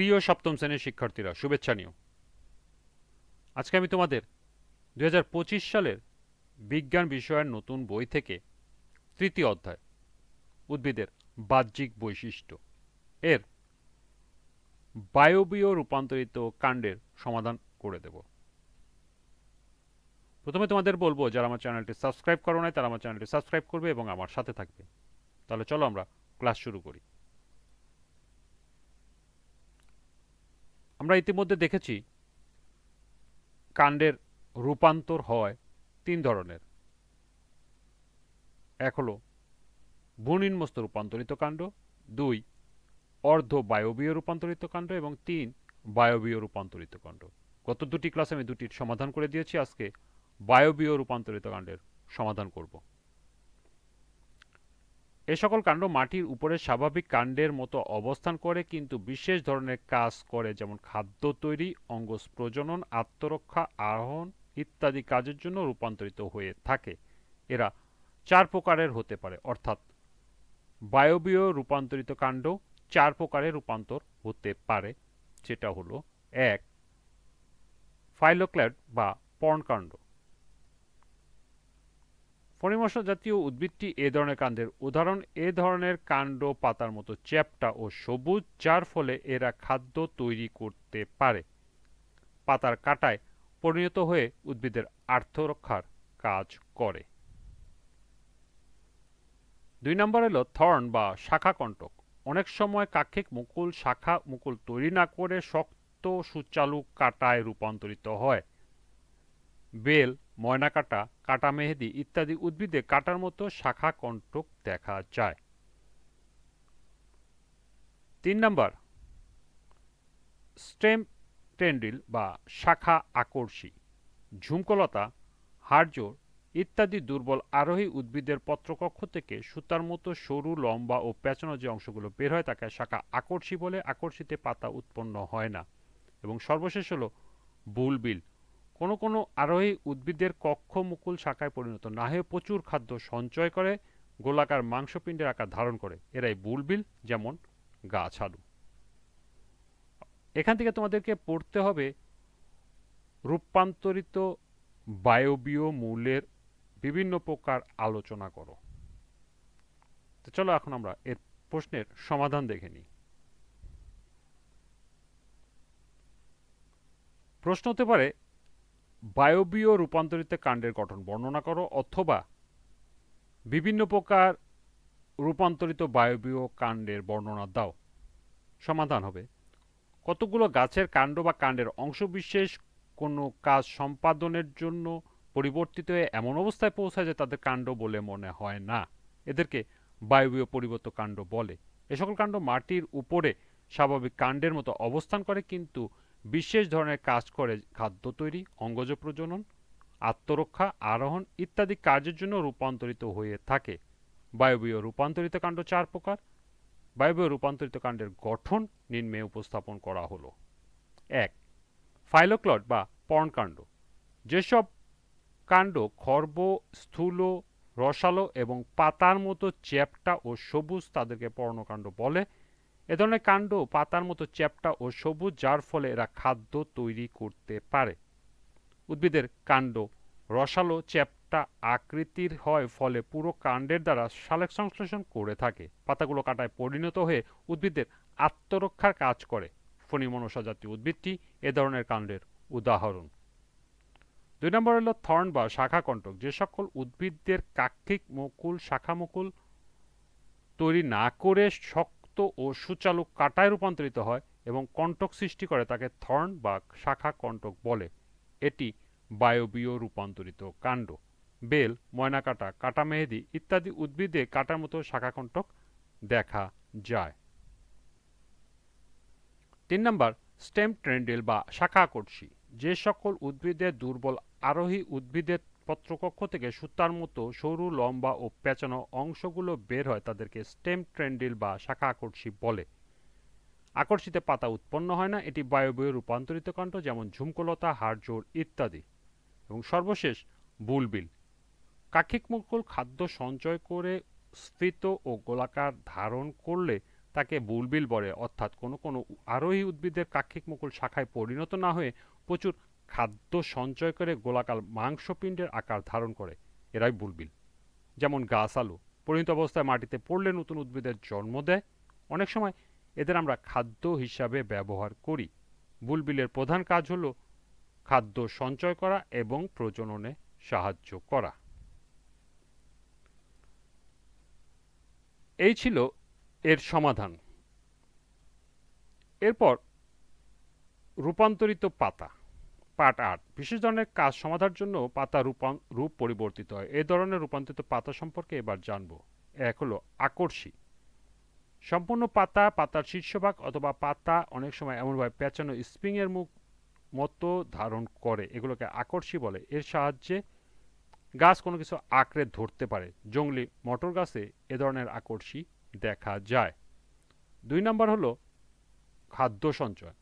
প্রিয় সপ্তম শ্রেণির শিক্ষার্থীরা, শুভেচ্ছা নিও। আজকে আমি তোমাদের দু হাজার পঁচিশ সালের বিজ্ঞান বিষয়ের নতুন বই থেকে তৃতীয় অধ্যায়, উদ্ভিদের বাহ্যিক বৈশিষ্ট্য এর বায়বীয় রূপান্তরিত কাণ্ডের সমাধান করে দেব। প্রথমে তোমাদের বলব, যারা আমার চ্যানেলটি সাবস্ক্রাইব করো নাই, তারা আমার চ্যানেলটি সাবস্ক্রাইব করবে এবং আমার সাথে থাকবে। তাহলে চলো আমরা ক্লাস শুরু করি। আমরা ইতিমধ্যে দেখেছি কাণ্ডের রূপান্তর হয় তিন ধরনের। এক হলো ভূনির্মস্ত রূপান্তরিত কাণ্ড, দুই অর্ধ বায়বীয় রূপান্তরিত কাণ্ড এবং তিন বায়বীয় রূপান্তরিত কাণ্ড। গত দুটি ক্লাসে আমি দুটির সমাধান করে দিয়েছি, আজকে বায়বীয় রূপান্তরিত কাণ্ডের সমাধান করব। এ সকল কাণ্ড মাটির উপরে স্বাভাবিক কাণ্ডের মতো অবস্থান করে, কিন্তু বিশেষ ধরনের কাজ করে, যেমন খাদ্য তৈরি অঙ্গজ প্রজনন, আত্মরক্ষা, আরোহণ ইত্যাদি কাজের জন্য রূপান্তরিত হয়ে থাকে। এরা চার প্রকারের হতে পারে, অর্থাৎ বায়বীয় রূপান্তরিত কাণ্ড চার প্রকারের রূপান্তর হতে পারে, যেটা হলো এক ফাইলোক্ল্যাড বা পর্ণকাণ্ড। ফণিমশ জাতীয় উদ্ভিদটি এ ধরনের কাণ্ডের উদাহরণ। এ ধরনের কাণ্ড পাতার মতো চ্যাপ্টা ও সবুজ, যার ফলে এরা খাদ্য তৈরি করতে পারে। পাতার কাটায় পরিণত হয়ে উদ্ভিদের আর্থরক্ষার কাজ করে। দুই নম্বর হলো থর্ন বা শাখা কণ্টক অনেক সময় কাক্ষিক মুকুল, শাখা মুকুল তৈরি না করে শক্ত সুচালু কাটায় রূপান্তরিত হয়। বেল ময়না কাটা কাটা মেহেদি ইত্যাদি উদ্ভিদে কাটার মতো শাখা কণ্টক দেখা যায়। তিন নম্বর, স্টেম টেন্ডিল বা শাখা আকর্ষী, ঝুমকলতা, হাড়জোড় ইত্যাদি দুর্বল আরোহী উদ্ভিদের পত্রকক্ষ থেকে সুতার মতো সরু, লম্বা ও পেঁচানো যে অংশগুলো বের হয় তাকে শাখা আকর্ষী বলে আকর্ষিতে পাতা উৎপন্ন হয় না। এবং সর্বশেষ হলো বুলবিল কোনো কোনো আরোহী উদ্ভিদের কক্ষ মুকুল শাখায় পরিণত না হয়ে প্রচুর খাদ্য সঞ্চয় করে, গোলাকার মাংসপিণ্ডের আকার ধারণ করে। এরাই বুলবিল, যেমন গাছ আলু। এখান থেকে তোমাদেরকে পড়তে হবে রূপান্তরিত বায়বীয় মূলের বিভিন্ন প্রকার আলোচনা করো। তো চলো এখন আমরা এর প্রশ্নের সমাধান দেখে নিই। প্রশ্ন হতে পারে বায়বীয় রূপান্তরিত কাণ্ডের গঠন বর্ণনা করো অথবা বিভিন্ন প্রকার রূপান্তরিত বায়বীয় কাণ্ডের বর্ণনা দাও। সমাধান হবে। কতগুলো গাছের কাণ্ড বা কাণ্ডের অংশবিশেষ কোনো কাজ সম্পাদনের জন্য পরিবর্তিত হয়ে এমন অবস্থায় পৌঁছায় যে তাদের কাণ্ড বলে মনে হয় না? এদেরকে বায়বীয় পরিবর্ত কাণ্ড বলে। এ সকল কাণ্ড মাটির উপরে স্বাভাবিক কাণ্ডের মতো অবস্থান করে, কিন্তু বিশেষ ধরনের কাজ করে খাদ্য তৈরি, অঙ্গজ প্রজনন, আত্মরক্ষা, আরোহণ ইত্যাদি কাজের জন্য রূপান্তরিত হয়ে থাকে। বায়বীয় রূপান্তরিত কাণ্ড চার প্রকার। বায়বীয় রূপান্তরিত কাণ্ডের গঠন নিম্নে উপস্থাপন করা হলো। এক ফাইলোক্লড বা পর্ণকাণ্ড। যেসব কাণ্ড খর্ব, স্থূল, রসালো এবং পাতার মতো চ্যাপ্টা ও সবুজ তাদেরকে পর্ণকাণ্ড বলে। এ ধরনের কাণ্ড পাতার মতো চ্যাপ্টা ও সবুজ, যার ফলে এরা খাদ্য তৈরি করতে পারে। উদ্ভিদের কাণ্ড, রসালো চ্যাপ্টা আকৃতির হয়, ফলে পুরো কাণ্ডের দ্বারা সালেক সংশ্লেষণ করে থাকে। পাতাগুলো কাটায় পরিণত হয়ে উদ্ভিদের আত্মরক্ষার কাজ করে। ফণিমনসা জাতীয় উদ্ভিদটি এ ধরনের কাণ্ডের উদাহরণ। দুই নম্বর হলো থর্ন বা শাখা কণ্টক যে সকল উদ্ভিদদের কাক্ষিক মুকুল শাখা মুকুল তৈরি না করে শক্ত ও সুচালু কাটায় রূপান্তরিত হয় এবং কণ্টক সৃষ্টি করে তাকে থর্ন বা শাখা কণ্টক বলে। এটি বায়বীয় রূপান্তরিত কাণ্ড। বেল ময়না কাটা মেহেদি ইত্যাদি উদ্ভিদে কাটার মতো শাখা কণ্টক দেখা যায়। তিন নম্বর, স্টেম ট্রেন্ডেল বা শাখা আকর্ষী। যে সকল উদ্ভিদের দুর্বল আরোহী উদ্ভিদের পত্রকক্ষ থেকে সুতার মতো সরু, লম্বা ও পেঁচানো অংশগুলো বের হয় তাদেরকে স্টেম ট্রেন্ডিল বা শাখা আকর্ষী বলে। আকর্ষিতে পাতা উৎপন্ন হয় না, এটি বায়বীয় রূপান্তরিত কাণ্ড যেমন ঝুমকলতা, হাড়জোড় ইত্যাদি। এবং সর্বশেষ, বুলবিল। কাক্ষিক মুকুল খাদ্য সঞ্চয় করে স্ফীত ও গোলাকার ধারণ করলে তাকে বুলবিল বলে। অর্থাৎ কোনো কোনো আরোহী উদ্ভিদের কাক্ষিক মুকুল শাখায় পরিণত না হয়ে প্রচুর খাদ্য সঞ্চয় করে গোলাকার মাংসপিণ্ডের আকার ধারণ করে। এরাই বুলবিল। যেমন গাছ আলু, পরিণত অবস্থায় মাটিতে পড়লে নতুন উদ্ভিদের জন্ম দেয়। অনেক সময় এদের আমরা খাদ্য হিসাবে ব্যবহার করি। বুলবিলের প্রধান কাজ হল খাদ্য সঞ্চয় করা এবং প্রজননে সাহায্য করা। এই ছিল এর সমাধান। এরপর রূপান্তরিত পাতা। পার্ট আট। বিশেষ ধরনের কাজ সমাধানের জন্য পাতা রূপ পরিবর্তিত হয়। এই ধরনের রূপান্তরিত পাতা সম্পর্কে এবার জানব। এক হলো আকর্ষী। সম্পূর্ণ পাতা, পাতার শীর্ষভাগ অথবা পাতা অনেক সময় এমনভাবে পেঁচানো স্প্রিংয়ের মুখ মতো ধারণ করে। এগুলোকে আকর্ষী বলে। এর সাহায্যে গাছ কোনো কিছু আঁকড়ে ধরতে পারে। জঙ্গলি মটর গাছে এ ধরনের আকর্ষী দেখা যায়। দুই নম্বর হলো খাদ্য সঞ্চয়।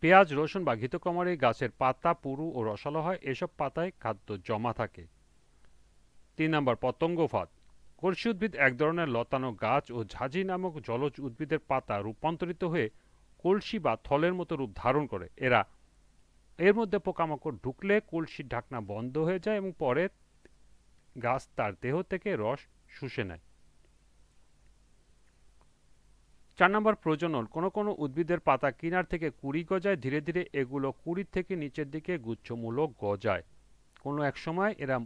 পেঁয়াজ, রসুন বা ঘিতকমারে গাছের পাতা, পুরু ও রসালো হয়। এসব পাতায় খাদ্য জমা থাকে। তিন নম্বর, পতঙ্গ ফাঁদ। কলসি উদ্ভিদ এক ধরনের লতানো গাছ ও ঝাঁঝি নামক জলজ উদ্ভিদের পাতা রূপান্তরিত হয়ে কলসি বা থলের মতো রূপ ধারণ করে। এরা, এর মধ্যে পোকামাকড় ঢুকলে কলসির ঢাকনা বন্ধ হয়ে যায় এবং পরে গাছ তার দেহ থেকে রস শুষে নেয়। চার নম্বর প্রজনন, কোনো কোনো উদ্ভিদের পাতা কিনার থেকে কুড়ি গজায় ধীরে ধীরে এগুলো কুড়ির থেকে নিচের দিকে গুচ্ছমূলক গজায়। কোনো এক সময় এরা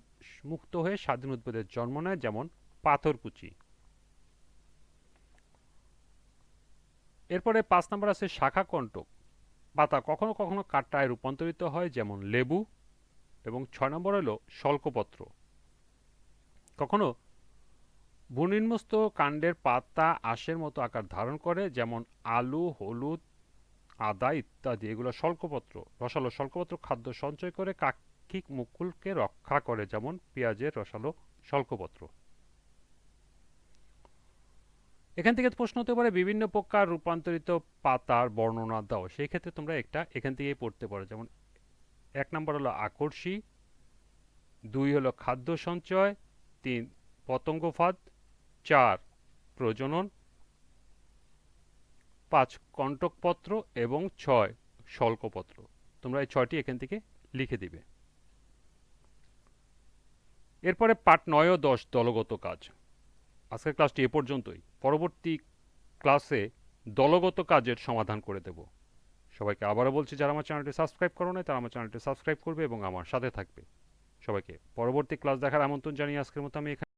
মুক্ত হয়ে স্বাধীন উদ্ভিদের জন্ম নেয়, যেমন পাথরকুচি এরপরে পাঁচ নম্বর আছে শাখা কণ্টক পাতা কখনো কখনো কাটায় রূপান্তরিত হয়, যেমন লেবু। এবং ছয় নম্বর হলো শল্কপত্র। কখনো ভূনির্মস্ত কাণ্ডের পাতা আঁশের মতো আকার ধারণ করে, যেমন আলু, হলুদ, আদা ইত্যাদি। এগুলো শল্কপত্র রসালো শল্কপত্র খাদ্য সঞ্চয় করে কাক্ষিক মুকুলকে রক্ষা করে, যেমন পেঁয়াজের রসালো শল্কপত্র এখান থেকে প্রশ্ন হতে পারে, বিভিন্ন প্রকার রূপান্তরিত পাতার বর্ণনা দাও। সেই ক্ষেত্রে তোমরা একটা এখান থেকেই পড়তে পারো। যেমন এক নম্বর হলো আকর্ষী, দুই হলো খাদ্য সঞ্চয়, তিন পতঙ্গ ফাঁদ চার, প্রজনন। পাঁচ, কণ্টকপত্র এবং ছয় শল্কপত্র তোমরা এই ছয়টি এখান থেকে লিখে দিবে। এরপরে পাঠ নয় ও দশ, দলগত কাজ। আজকের ক্লাসটি এ পর্যন্তই। পরবর্তী ক্লাসে দলগত কাজের সমাধান করে দেব। সবাইকে আবারও বলছি, যারা আমার চ্যানেলটি সাবস্ক্রাইব করো না তারা আমার চ্যানেলটি সাবস্ক্রাইব করবে এবং আমার সাথে থাকবে। সবাইকে পরবর্তী ক্লাস দেখার আমন্ত্রণ জানিয়ে আজকের মতো আমি এখানে